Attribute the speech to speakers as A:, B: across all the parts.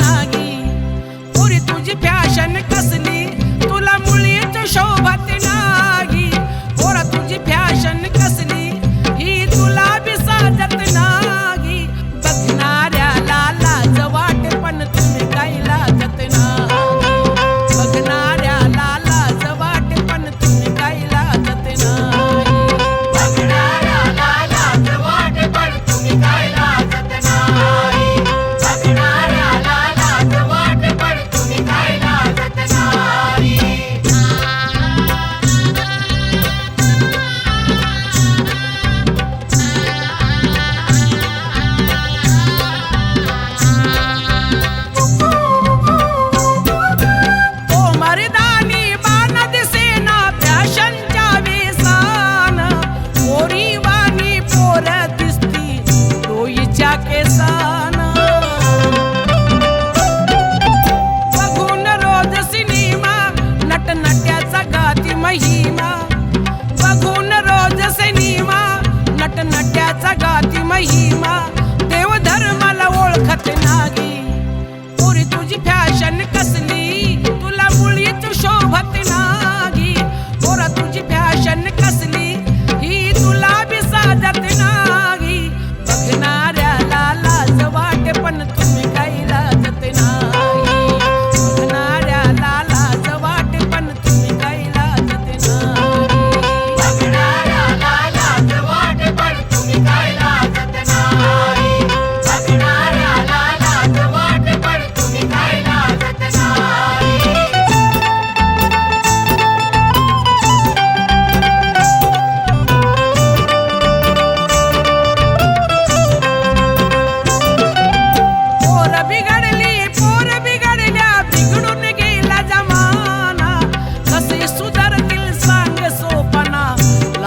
A: नागी पुरी तुझी फॅशन कसली नटनट्याचा गाती महिमा. बघून रोज सिनेमा नटनट्याचा गाती महिमा. देव धर्माला ओळखत नाही. पुरी तुझी फॅशन कसली?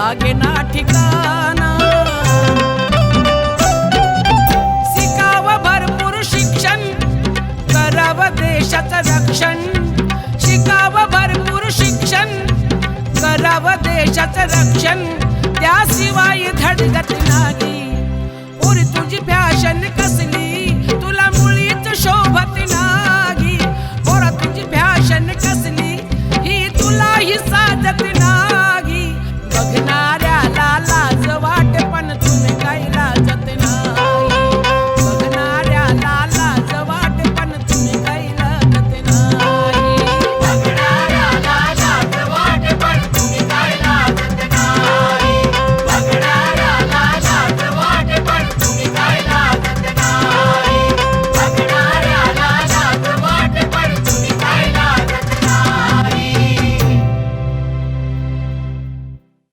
A: लागे ना शिकाव भरपूर शिक्षण करावं देशाचं रक्षण. शिकाव भरपूर शिक्षण करावं देशाचं रक्षण. त्याशिवाय धडगत नाही. उर तुझी फॅशन कसली तुला मुळीच शोभत नाही. तुझी फॅशन कसली